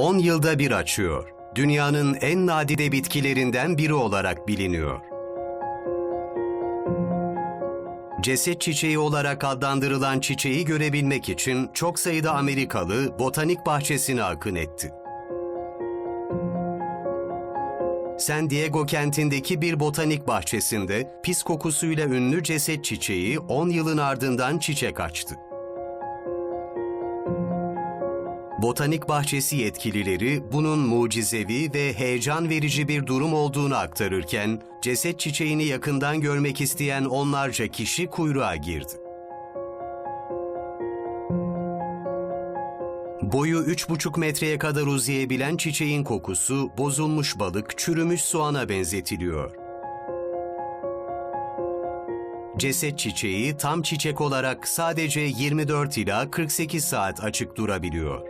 10 yılda bir açıyor. Dünyanın en nadide bitkilerinden biri olarak biliniyor. Ceset çiçeği olarak adlandırılan çiçeği görebilmek için çok sayıda Amerikalı botanik bahçesine akın etti. San Diego kentindeki bir botanik bahçesinde pis kokusuyla ünlü ceset çiçeği 10 yılın ardından çiçek açtı. Botanik bahçesi yetkilileri bunun mucizevi ve heyecan verici bir durum olduğunu aktarırken, ceset çiçeğini yakından görmek isteyen onlarca kişi kuyruğa girdi. Boyu 3,5 metreye kadar uzayabilen çiçeğin kokusu bozulmuş balık, çürümüş soğana benzetiliyor. Ceset çiçeği tam çiçek olarak sadece 24 ila 48 saat açık durabiliyor.